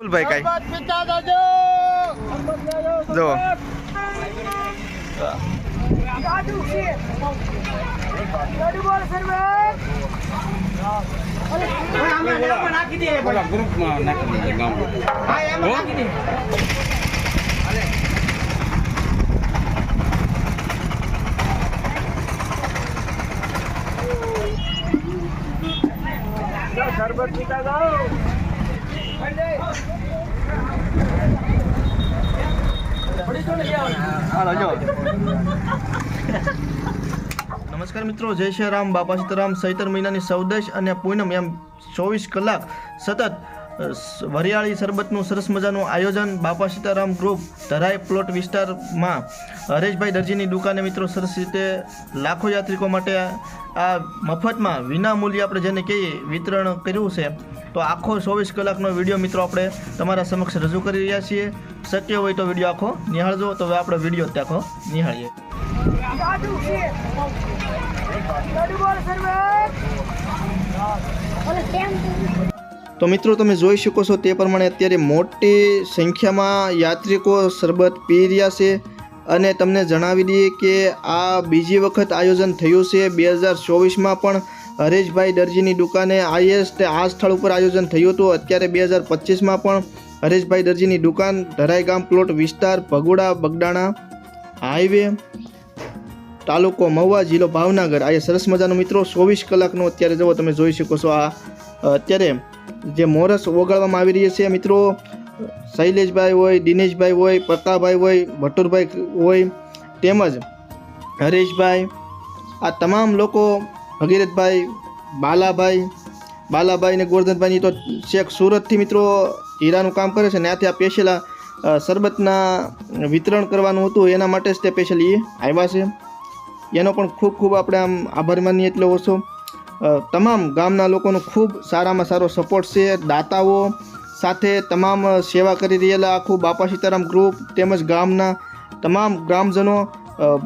ફૂલભાઈ કાંઈ. જો નાખી શરબત પીતા જાઓ. નમસ્કાર મિત્રો, જય શ્રી રામ. બાપા સીતારામ, સૈતર મહિનાની સૌદેશ અને પૂનમ એમ ચોવીસ કલાક સતત વરિયાળી શરબતનું સરસ મજાનું આયોજન બાપા સીતારામ ગ્રુપ ધરાઈ પ્લોટ વિસ્તારમાં હરેશભાઈ દરજીની દુકાને મિત્રો સરસ રીતે લાખો યાત્રિકો માટે આ મફતમાં વિના મૂલ્યે આપણે જેને કહીએ વિતરણ કર્યું છે. તો આખો ચોવીસ કલાકનો વીડિયો મિત્રો આપણે તમારા સમક્ષ રજૂ કરી રહ્યા છીએ. શક્ય હોય તો વીડિયો આખો નિહાળજો. તો હવે આપણે વીડિયો ત્યાં આખો નિહાળીએ. તો મિત્રો, તમે જોઈ શકો છો તે પ્રમાણે અત્યારે મોટી સંખ્યામાં યાત્રિકો શરબત પી રહ્યા છે અને તમને જણાવી દઈએ કે આ બીજી વખત આયોજન થયું છે. બે હજાર ચોવીસમાં પણ હરેશભાઈ દરજીની દુકાને હાઈએસ્ટ આ સ્થળ ઉપર આયોજન થયું હતું. અત્યારે બે હજાર પચીસમાં પણ હરેશભાઈ દરજીની દુકાન ધરાઈ ગામ પ્લોટ વિસ્તાર, ભગોડા, બગડાણા હાઈવે, તાલુકો મહુવા, જિલ્લો ભાવનગર. આ સરસ મજાનો મિત્રો, ચોવીસ કલાકનો અત્યારે જુઓ, તમે જોઈ શકો છો આ અત્યારે જે મોરસ ઓગાળવામાં આવી રહી છે, મિત્રો. શૈલેષભાઈ હોય, દિનેશભાઈ હોય, પ્રતાપભાઈ હોય, ભટ્ટુરભાઈ હોય, તેમજ હરેશભાઈ, આ તમામ લોકો, ભગીરથભાઈ, બાલાભાઈ બાલાભાઈ ને ગોરધનભાઈની તો છેક સુરતથી મિત્રો હીરાનું કામ કરે છે ને ત્યાંથી આ પેશેલા શરબતના વિતરણ કરવાનું હતું, એના માટે જ તે પેશલ એ આવ્યા છે. એનો પણ ખૂબ ખૂબ આપણે આમ આભાર માનીએ એટલે ઓછો. તમામ ગામના લોકોનો ખૂબ સારામાં સારો સપોર્ટ છે. દાતાઓ સાથે તમામ સેવા કરી રહેલા આખું બાપા સીતારામ ગ્રુપ તેમજ ગામના તમામ ગ્રામજનો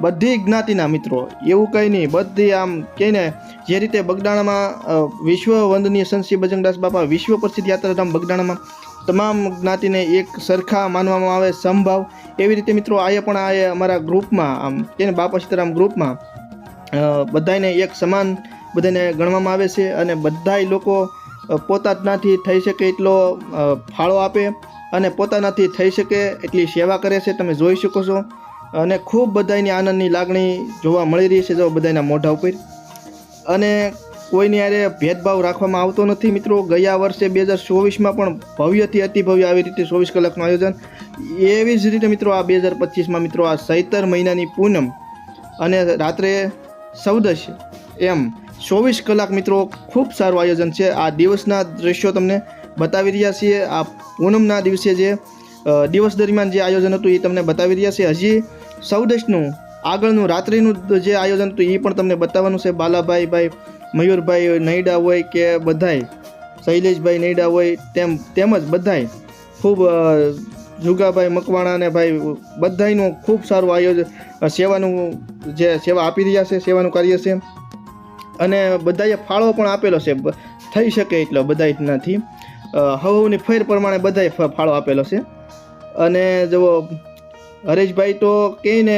બધી જ્ઞાતિના મિત્રો. એવું કંઈ નહીં, બધી આમ કહીને જે રીતે બગદાણામાં વિશ્વ વંદનીય સંત શ્રી બજરંગદાસ બાપા વિશ્વ પ્રસિદ્ધ યાત્રાધામ બગદાણામાં તમામ જ્ઞાતિને એક સરખા માનવામાં આવે સમભાવ એવી રીતે મિત્રો આ પણ આ અમારા ગ્રુપમાં આમ કે બાપા સીતારામ ગ્રુપમાં બધાને એક સમાન બધાને ગણવામાં આવે છે અને બધાય લોકો પોતાનાથી થઈ શકે એટલો ફાળો આપે અને પોતાનાથી થઈ શકે એટલી સેવા કરે છે, તમે જોઈ શકો છો. અને ખૂબ બધાયની આનંદની લાગણી જોવા મળી રહી છે, જો બધાના મોઢા ઉપર. અને કોઈની યારે ભેદભાવ રાખવામાં આવતો નથી મિત્રો. ગયા વર્ષે બે હજાર ચોવીસમાં પણ ભવ્યથી અતિભવ્ય આવી રીતે ચોવીસ કલાકનું આયોજન. એવી જ રીતે મિત્રો આ બે હજાર પચીસમાં મિત્રો આ સૈતર મહિનાની પૂનમ અને રાત્રે સૌદશ એમ ચોવીસ કલાક મિત્રો ખૂબ સારું આયોજન છે. આ દિવસના દ્રશ્યો તમને બતાવી રહ્યા છીએ. આ પૂનમના દિવસે જે દિવસ દરમિયાન જે આયોજન હતું એ તમને બતાવી રહ્યા છે હજી સૌદેશનું, આગળનું, રાત્રિનું જે આયોજન હતું એ પણ તમને બતાવવાનું છે. બાલાભાઈ ભાઈ, મયુરભાઈ નૈડા હોય કે બધાય, શૈલેષભાઈ નૈડા હોય, તેમ, તેમજ બધાય, ખૂબ જુગાભાઈ મકવાણાને ભાઈ બધાયનું ખૂબ સારું આયોજન સેવાનું જે સેવા આપી રહ્યા છે, સેવાનું કાર્ય છે. અને બધાએ ફાળો પણ આપેલો છે. થઈ શકે એટલો બધાયનાથી હવની ફેર પ્રમાણે બધાએ ફાળો આપેલો છે. અને જો હરેશભાઈ તો કહે ને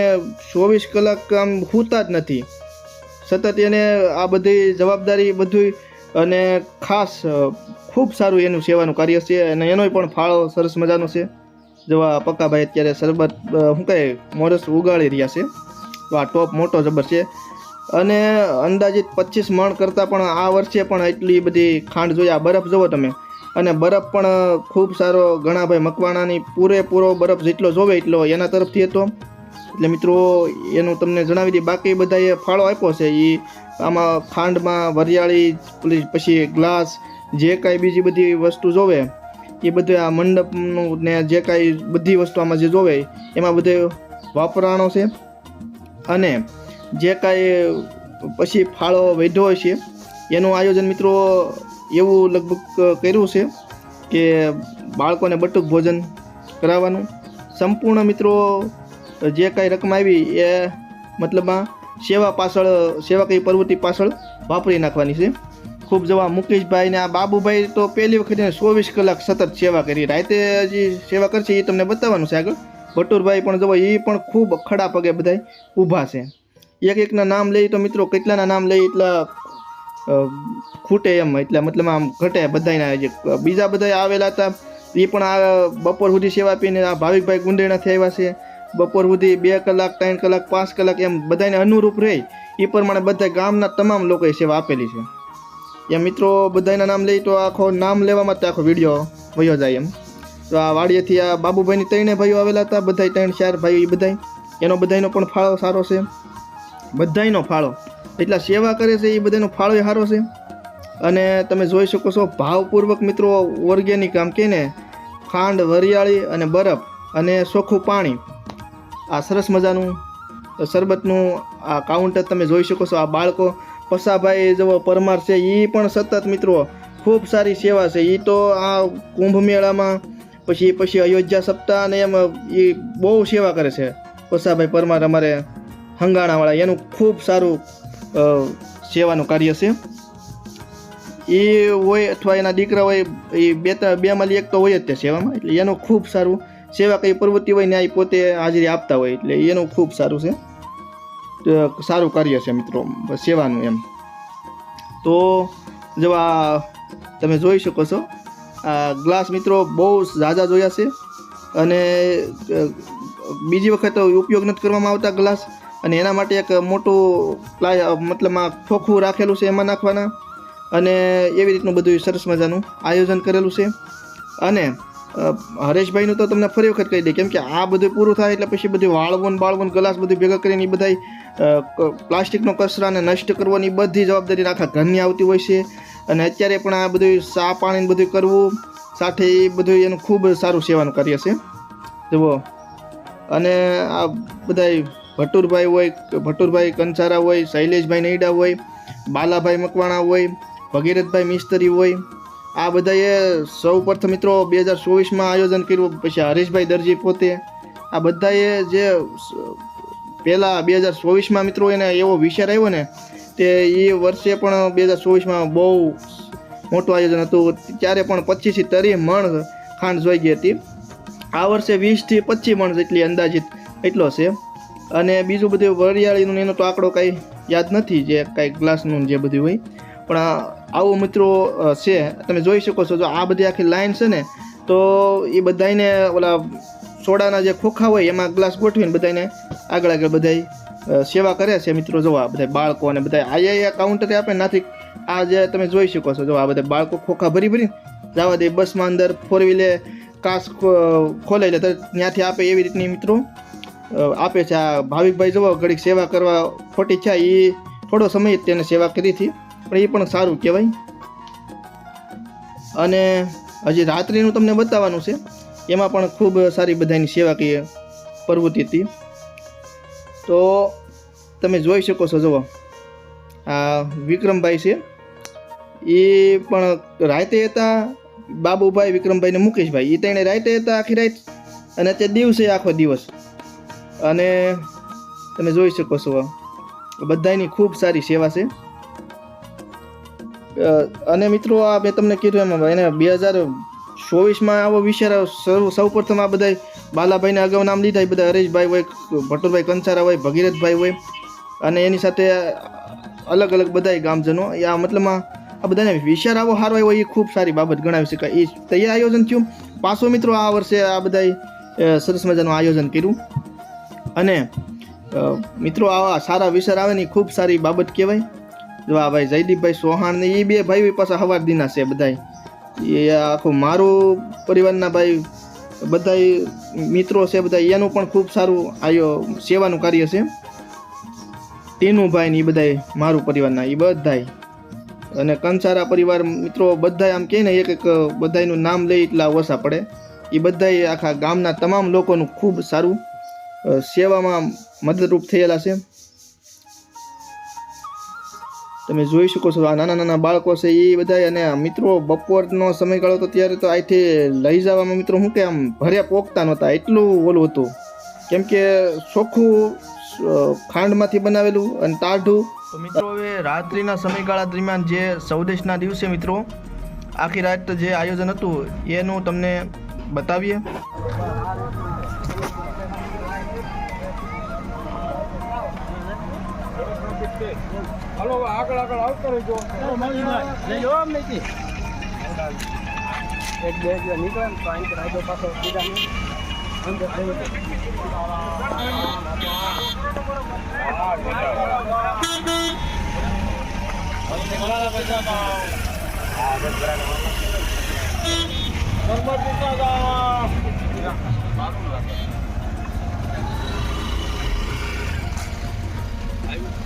ચોવીસ કલાક આમ ખૂતા જ નથી. સતત એને આ બધી જવાબદારી બધું અને ખાસ ખૂબ સારું એનું સેવાનું કાર્ય છે અને એનોય પણ ફાળો સરસ મજાનો છે. જેવા પક્કાભાઈ અત્યારે શરબત શું કહે, મોરસ ઉગાડી રહ્યા છે. તો આ ટોપ મોટો જબર છે. અને અંદાજિત પચીસ મણ કરતાં પણ આ વર્ષે પણ એટલી બધી ખાંડ આ બરફ જુઓ તમે. અને બરફ પણ ખૂબ સારો ઘણાભાઈ મકવાણાની પૂરેપૂરો બરફ જેટલો જોવે એટલો એના તરફથી હતો. એટલે મિત્રો, એનું તમને જણાવી દઈએ, બાકી બધાએ ફાળો આપ્યો છે. એ આમાં ખાંડમાં વરિયાળી પછી ગ્લાસ, જે કાંઈ બીજી બધી વસ્તુ જોવે, એ બધું આ મંડપનું ને જે કાંઈ બધી વસ્તુ આમાં જે જોવે, એમાં બધે વાપરાણો છે. અને જે કાંઈ પછી ફાળો વધ્યો છે એનું આયોજન મિત્રો એવું લગભગ કર્યું છે કે બાળકોને બટુક ભોજન કરાવવાનું. સંપૂર્ણ મિત્રો જે કાંઈ રકમ આવી એ મતલબમાં સેવા પાછળ સેવા કઈ પ્રવૃત્તિ પાછળ વાપરી નાખવાની છે. ખૂબ જવા મુકેશભાઈને આ બાબુભાઈ તો પહેલી વખત ચોવીસ કલાક સતત સેવા કરી. રાતે હજી સેવા કરશે એ તમને બતાવવાનું છે આગળ. ભટુરભાઈ પણ જવો, એ પણ ખૂબ ખડા પગે બધાય ઊભા છે. એક એકના નામ લઈએ તો મિત્રો કેટલાના નામ લઈએ એટલા ખૂટે એમ. એટલે મતલબ આમ ઘટે બધાયના જે, બીજા બધા આવેલા હતા એ પણ આ બપોર સુધી સેવા પીને આ ભાવિકભાઈ ગુંદેણાથી આવ્યા છે. બપોર સુધી બે કલાક, ત્રણ કલાક, પાંચ કલાક એમ બધાને અનુરૂપ રહે. એ પ્રમાણે બધા ગામના તમામ લોકોએ સેવા આપેલી છે. એમ મિત્રો બધાના નામ લઈ તો આખો નામ લેવામાં જ આખો વીડિયો વયો જાય એમ. તો આ વાડીએથી આ બાબુભાઈની ત્રણે ભાઈઓ આવેલા હતા બધા ત્રણ ચાર ભાઈઓ એ બધાય. એનો બધાયનો પણ ફાળો સારો છે. બધાયનો ફાળો. એટલા સેવા કરે છે એ બધાનો ફાળો સારો છે. અને તમે જોઈ શકો છો, ભાવપૂર્વક મિત્રો, ઓર્ગેનિક આમ કે ને, ખાંડ, વરિયાળી અને બરફ અને ચોખ્ખું પાણી. આ સરસ મજાનું શરબતનું આ કાઉન્ટર તમે જોઈ શકો છો, આ બાળકો પસાભાઈ જેવો પરમાર છે એ પણ સતત મિત્રો ખૂબ સારી સેવા છે. એ તો આ કુંભ મેળામાં પછી પછી અયોધ્યા સપ્તાહ અને એમ એ બહુ સેવા કરે છે. પસાભાઈ પરમાર અમારે હંગાણાવાળા, એનું ખૂબ સારું સેવાનું કાર્ય છે. એ હોય અથવા એના દીકરા હોય, એ બે બેમાંથી એક તો હોય જ તે સેવામાં, એટલે એનું ખૂબ સારું, સેવા કઈ પ્રવૃત્તિ હોય ને એ પોતે હાજરી આપતા હોય, એટલે એનું ખૂબ સારું છે. સારું કાર્ય છે મિત્રો, સેવાનું એમ. તો જો આ તમે જોઈ શકો છો, આ ગ્લાસ મિત્રો બહુ ઝાઝા જોયા છે. અને બીજી વખત ઉપયોગ નથી કરવામાં આવતા ગ્લાસ. અને એના માટે એક મોટું પ્લાય મતલબ આ ખોખું રાખેલું છે એમાં નાખવાના. અને એવી રીતનું બધું સરસ મજાનું આયોજન કરેલું છે. અને હરેશભાઈનું તો તમને ફરી વખત કહી દે કેમ કે આ બધું પૂરું થાય એટલે પછી બધું વાળવું ને બાળવું ગ્લાસ બધું ભેગા કરીને એ બધાય પ્લાસ્ટિકનો કચરાને નષ્ટ કરવાની બધી જવાબદારી આખા ઘરની આવતી હોય છે. અને અત્યારે પણ આ બધું સા પાણી બધું કરવું, સાથે એ બધું એનું ખૂબ સારું સેવાનું કાર્ય છે. જુઓ. અને આ બધાય ભટુરભાઈ હોય ભટુરભાઈ કંસારા હોય, શૈલેષભાઈ નૈડા હોય, બાલાભાઈ મકવાણા હોય, ભગીરથભાઈ મિસ્ત્રી હોય, આ બધાએ સૌ પ્રથમ મિત્રો બે હજાર ચોવીસમાં આયોજન કર્યું, પછી હરીશભાઈ દરજી પોતે. આ બધાએ જે પહેલાં બે હજાર ચોવીસમાં મિત્રો એને એવો વિચાર આવ્યો ને, તે એ વર્ષે પણ બે હજાર ચોવીસમાં બહુ મોટું આયોજન હતું. ત્યારે પણ પચીસથી તરી મણ ખાંડ જોઈ ગઈ હતી. આ વર્ષે વીસથી પચીસ મણ જેટલી અંદાજિત એટલો છે. અને બીજું બધું વરિયાળીનું એનો તો આંકડો કાંઈ યાદ નથી જે કાંઈ ગ્લાસનું જે બધું હોય. પણ આવો મિત્રો છે. તમે જોઈ શકો છો, જો આ બધી આખી લાઈન છે ને, તો એ બધાને ઓલા સોડાના જે ખોખા હોય એમાં ગ્લાસ ગોઠવીને બધાને આગળ આગળ બધાય સેવા કરે છે મિત્રો. જો આ બધા બાળકો અને બધા આયા કાઉન્ટરે આપે નાથી આ જે તમે જોઈ શકો છો, જો આ બધા બાળકો ખોખા ભરી ભરી જવા દે બસમાં અંદર ફોર વ્હીલે કાસ ખોલે એટલે ત્યાંથી આપે એવી રીતની મિત્રો આપે છે. આ ભાવિકભાઈ જુઓ, ઘડીક સેવા કરવા ખોટી છે. એ થોડો સમય તેને સેવા કરી હતી. પણ એ પણ સારું કહેવાય. અને હજી રાત્રિનું તમને બતાવવાનું છે. એમાં પણ ખૂબ સારી બધાની સેવાકીય પ્રવૃત્તિ હતી. તો તમે જોઈ શકો છો, જુઓ. આ વિક્રમભાઈ છે. એ પણ રાતે હતા બાબુભાઈ, વિક્રમભાઈ ને મુકેશભાઈ. એ ત્રણે રાતે હતા આખી રાત. અને તે દિવસે આખો દિવસ. અને તમે જોઈ શકો છો. બધાની ખૂબ સારી સેવા છે. અને મિત્રો આ મેં તમને કીધું એમ, એને બે હજાર ચોવીસમાં આવો વિચાર સૌ પ્રથમ આ બધા બાલાભાઈને અગાઉ નામ લીધા બધા હરેશભાઈ હોય ભટુરભાઈ કંસારા હોય, ભગીરથભાઈ હોય, અને એની સાથે અલગ અલગ બધા ગામજનો. એ આ મતલબમાં આ બધાને વિચાર આવો સારો આવ્યો એ ખૂબ સારી બાબત ગણાવી શકાય. એ તૈયાર આયોજન થયું. પાછો મિત્રો આ વર્ષે આ બધા સરસ મજાનું આયોજન કર્યું. અને મિત્રો આવા સારા વિચાર આવે ને ખૂબ સારી બાબત કહેવાય. જો આ ભાઈ જયદીપભાઈ સોહાણ ને એ બે ભાઈ પાછા હવાર દીના છે બધાય. એ આખું મારું પરિવારના ભાઈ બધાય મિત્રો છે બધા એનું પણ ખૂબ સારું આયો સેવાનું કાર્ય છે. ટીનુભાઈ ને એ બધાય મારું પરિવારના એ બધાય. અને કંસારા પરિવાર મિત્રો બધાય આમ કહે ને એક એક બધાયનું નામ લઈ એટલા ઓછા પડે. એ બધાય આખા ગામના તમામ લોકોનું ખૂબ સારું. સેવામાં મદદરૂપ થયેલા છે. તમે જોઈ શકો છો, આ નાના નાના બાળકો છે એ બધા અને મિત્રો બપોરનો સમયગાળો તો ત્યારે તો અહીંથી લઈ જવામાં મિત્રો શું કે આમ ભર્યા પોગતા નહોતા, એટલું ઓલું હતું. કેમ કે ચોખ્ખું ખાંડમાંથી બનાવેલું અને ટાઢું તો મિત્રો હવે રાત્રિના સમયગાળા દરમિયાન જે સૌદેશના દિવસે મિત્રો, આખી રાત જે આયોજન હતું, એનું તમને બતાવીએ. હાલો આગળ આગળ આવતો રહેજો. એક બે દિવસ નીકળે ને તો અહીં રાજો પાછો બીજા અંદર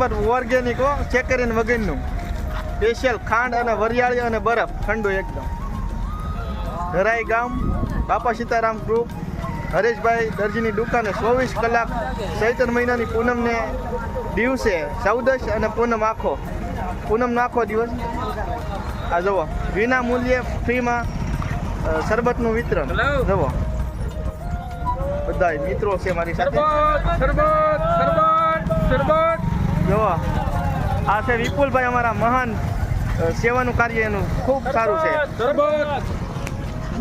શરબત ઓર્ગેનિક હો ચેક કરીને વગરનું. સ્પેશિયલ ખાંડ અને વરિયાળી અને બરફ ઠંડુ એકદમ. ધરાઈ ગામ બાપા સીતારામ ગ્રુપ હરેશભાઈ દરજીની દુકાને ચોવીસ કલાક ચૈતર મહિનાની પૂનમને દિવસે ચૌદશ અને પૂનમ આખો. પૂનમનો આખો દિવસ. આ જુઓ વિના મૂલ્યે ફ્રીમાં શરબતનું વિતરણ. જવો જુઓ. બધા મિત્રો છે મારી સાથે. શરબત શરબત શરબત શરબત. જો આ છે વિપુલભાઈ અમારા મહાન સેવાનું કાર્ય એનું. ખૂબ સારું છે.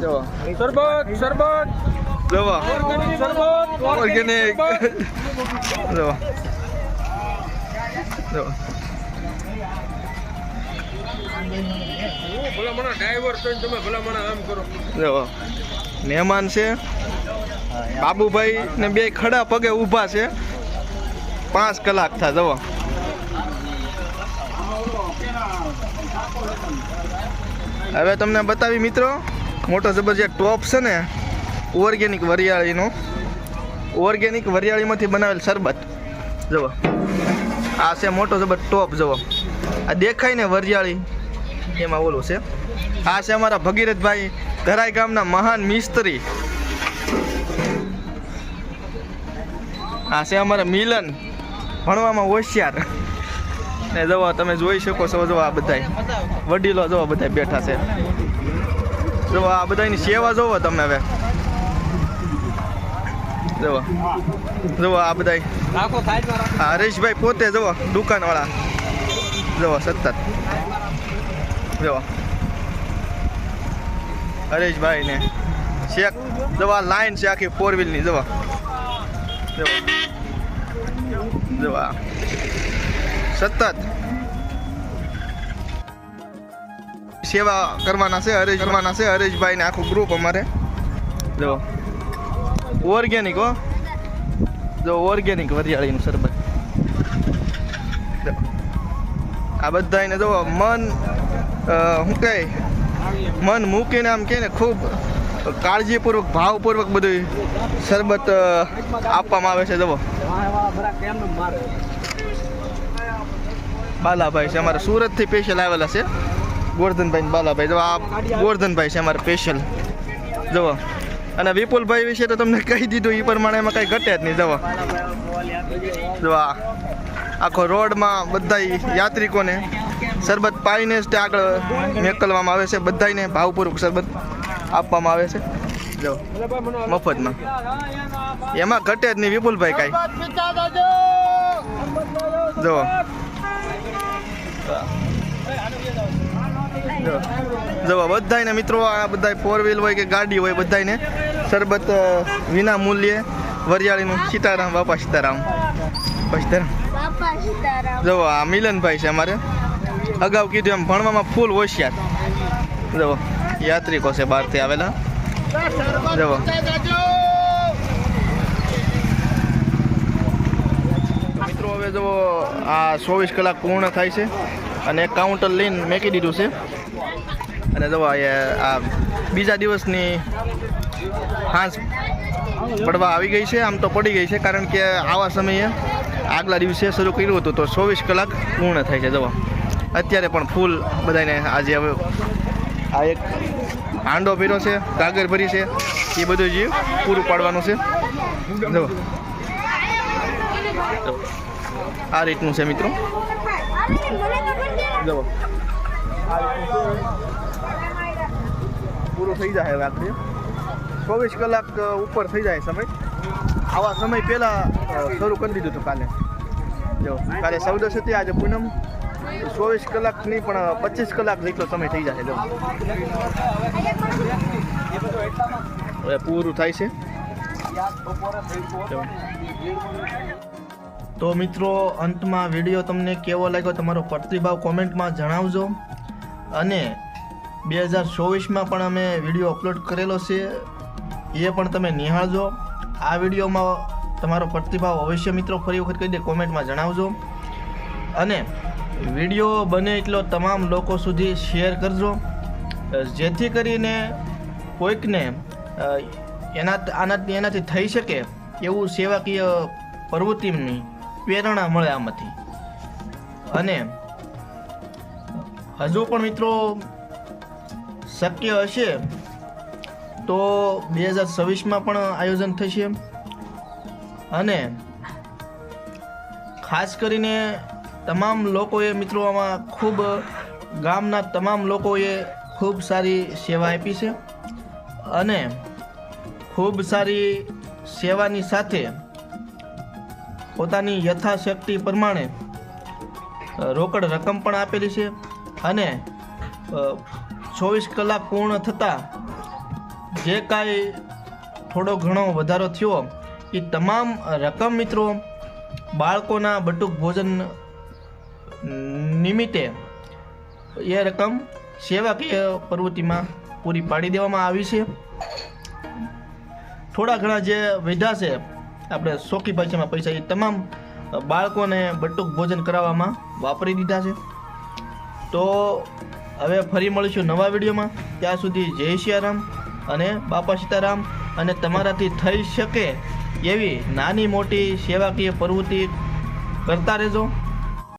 જો. જો ઓર્ગેનિક જો. જો. મહેમાન છે. બાબુભાઈ ને બે ખડા પગે ઊભા છે. પાંચ કલાક થા જવો. હવે તમને બતાવી મિત્રો, મોટો જબરજસ્ત ટોપ છે ને, ઓર્ગેનિક વરિયાળીનો. ઓર્ગેનિક વરિયાળીમાંથી બનાવેલ શરબત. જુઓ. આ છે મોટો જબર ટોપ, જુઓ. આ દેખાય ને વરિયાળી. એમાં ઓલું છે. આ છે અમારા ભગીરથભાઈ ધરાઈ ગામના મહાન મિસ્ત્રી. આ છે અમારા મિલન ભણવામાં હોશિયાર. ને જુઓ, તમે જોઈ શકો છો જો આ બધાય. વડીલો જો બધા બેઠા છે. જો આ બધાની સેવા જોવો તમે હવે. જુઓ જુઓ આ બધાય. હા હરેશભાઈ પોતે જુઓ, દુકાનવાળા. જુઓ, સતત. જુઓ. હરેશભાઈ ને શેક જવા લાઈન છે આખી ફોર વ્હીલની જવા જવા સતત. સેવા કરવાના છે હરેશ કરવાના છે હરેશભાઈ ને આખું ગ્રુપ અમારે. જો. ઓર્ગેનિક હો. જો ઓર્ગેનિક વરિયાળીનું શરબત. આ બધાને જો મન શું કહે? મન મૂકીને આમ કે ને ખૂબ કાળજીપૂર્વક ભાવપૂર્વક બધું શરબત આપવામાં આવે છે જવો બાલાભાઈ છે અમારે સુરતથી સ્પેશિયલ આવેલા છે. ગોરધનભાઈ બાલાભાઈ. જો આ ગોરધનભાઈ છે અમારે સ્પેશિયલ જુઓ. અને વિપુલભાઈ વિશે તો તમને કહી દીધું એ પ્રમાણે એમાં કંઈ ઘટે જ નહીં. જુઓ. જો આખો રોડમાં બધા યાત્રિકોને શરબત પાઈને જ તે આગળ મેકલવામાં આવે છે. બધાને ભાવપૂર્વક શરબત આપવામાં આવે છે. જો મફતમાં. એમાં ઘટે જ નહીં વિપુલભાઈ કાંઈ. જુઓ. જો જો બધાને મિત્રો આ બધા ફોર વ્હીલ હોય કે ગાડી હોય બધાને શરબત વિના મૂલ્યે વરિયાળીનું સીતારામ બાપા સીતારામ. સીતારામ. જો આ મિલનભાઈ છે અમારે. અગાઉ કીધું એમ ભણવામાં ફૂલ હોશિયાર. જવો યાત્રિકો છે બહારથી આવેલા. જવો મિત્રો હવે જવો આ ચોવીસ કલાક પૂર્ણ થાય છે. અને કાઉન્ટર લઈને મેકી દીધું છે. અને અહીંયા આ બીજા દિવસની હાંસ પડવા આવી ગઈ છે. આમ તો પડી ગઈ છે, કારણ કે આવા સમયે આગલા દિવસે શરૂ કર્યું હતું તો ચોવીસ કલાક પૂર્ણ થાય છે. જવા અત્યારે પણ ફૂલ બધાને આજે હવે આ એક હાંડો ભર્યો છે, ગાગર ભરી છે. એ બધું જે પૂરું પાડવાનું છે. જુઓ આ રીતનું છે મિત્રો. જુઓ પૂરું થઈ જાય રાત્રે. ચોવીસ કલાક ઉપર થઈ જાય સમય. આવા સમય પહેલાં શરૂ કરી દીધું હતું કાલે. જો, કાલે ચૌદસ હતી આજે પૂનમ. ચોવીસ કલાક નહીં, પણ પચીસ કલાક જેટલો સમય થઈ જાય જો. હવે પૂરું થાય છે. તો મિત્રો, અંતમાં વીડિયો તમને કેવો લાગ્યો તમારો પ્રતિભાવ કોમેન્ટમાં જણાવજો. અને બે હજાર ચોવીસમાં પણ અમે વીડિયો અપલોડ કરેલો છે, એ પણ તમે નિહાળજો. આ વિડીયોમાં તમારો પ્રતિભાવ અવશ્ય મિત્રો ફરી વખત કહી દે, કોમેન્ટમાં જણાવજો. અને વીડિયો બને એટલો તમામ લોકો સુધી શેર કરજો. જેથી કરીને કોઈકને એના આના એનાથી થઈ શકે એવું સેવાકીય પ્રવૃત્તિની પ્રેરણા મળે આમાંથી. અને હજુ પણ મિત્રો શક્ય હશે તો બે હજાર છવ્વીસમાં પણ આયોજન થશે. અને ખાસ કરીને તમામ લોકોએ મિત્રો આમાં ખૂબ ગામના તમામ લોકોએ ખૂબ સારી સેવા આપી છે. અને ખૂબ સારી સેવાની સાથે પોતાની યથાશક્તિ પ્રમાણે રોકડ રકમ પણ આપેલી છે અને ચોવીસ કલાક પૂર્ણ થતાં જે કાંઈ થોડો ઘણો વધારો થયો એ તમામ રકમ મિત્રો બાળકોના બટુક ભોજન નિમિત્તે એ રકમ સેવાકીય પ્રવૃત્તિમાં પૂરી પાડી દેવામાં આવી છે. થોડા ઘણા જે વિધા છે આપણે સોખી ભાષામાં પૈસા એ તમામ બાળકોને બટુક ભોજન કરાવવામાં વાપરી દીધા છે. તો હવે ફરી મળીશું નવા વિડીયોમાં. ત્યાં સુધી જય સિયારામ અને બાપા સીતારામ અને તમારાથી થઈ શકે એવી નાની મોટી સેવાકીય પ્રવૃત્તિ કરતા રહેજો.